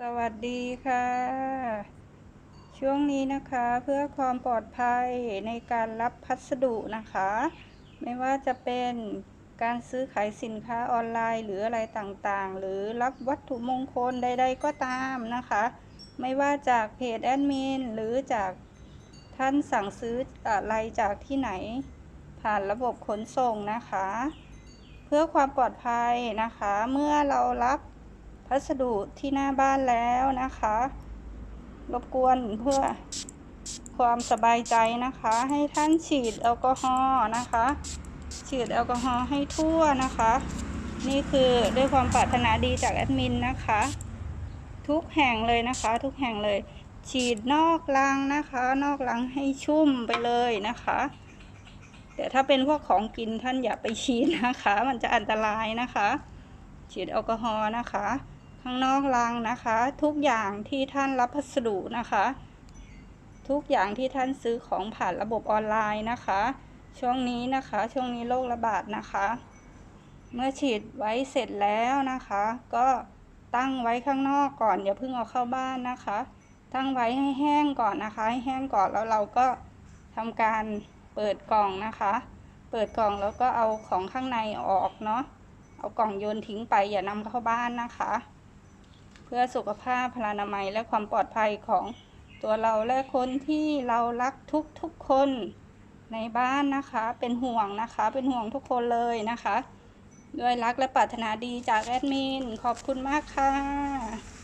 สวัสดีค่ะ ช่วงนี้นะคะเพื่อความปลอดภัยในการรับพัสดุนะคะ ไม่ว่าจะเป็นการซื้อขายสินค้าออนไลน์ หรืออะไรต่างๆ หรือรับวัตถุมงคลใด ๆ ก็ตามนะคะ ไม่ว่าจากเพจแอดมินหรือจากท่านสั่งซื้ออะไรจากที่ไหน ผ่านระบบขนส่งนะคะ เพื่อความปลอดภัยนะคะ เมื่อเรารับ พัสดุที่หน้าบ้านแล้วนะคะ รบกวนเพื่อความสบายใจนะคะ ให้ท่านฉีดแอลกอฮอล์นะคะ ฉีดแอลกอฮอล์ให้ทั่วนะคะ นี่คือด้วยความปรารถนาดีจากแอดมินนะคะ ทุกแห่งเลยนะคะ ทุกแห่งเลย ฉีดนอกรังนะคะ นอกรังให้ชุ่มไปเลยนะคะแต่ถ้าเป็นพวกของกินท่านอย่าไปฉีดนะคะ มันจะอันตรายนะคะ ฉีดแอลกอฮอล์นะคะ ข้างนอกรังนะคะ ทุกอย่างที่ท่านรับพัสดุนะคะ ทุกอย่างที่ท่านซื้อของผ่านระบบออนไลน์นะคะ ช่วงนี้นะคะ ช่วงนี้โรคระบาดนะคะ เมื่อฉีดไว้เสร็จแล้วนะคะ ก็ตั้งไว้ข้างนอกก่อนอย่าเพิ่งเอาเข้าบ้านนะคะ ตั้งไว้ให้แห้งก่อนนะคะ ให้แห้งก่อนแล้วเราก็ทำการเปิดกล่องนะคะ เปิดกล่องแล้วก็เอาของข้างในออกเนาะ เอากล่องโยนทิ้งไปอย่านำเข้าบ้านนะคะ เพื่อสุขภาพพลานามัยและความปลอดภัยของตัวเราและคนที่เรารักทุกทุกๆคนในบ้านนะคะ เป็นห่วงนะคะ เป็นห่วงทุกคนเลยนะคะ ด้วยรักและปรารถนาดีจากแอดมิน ขอบคุณมากค่ะ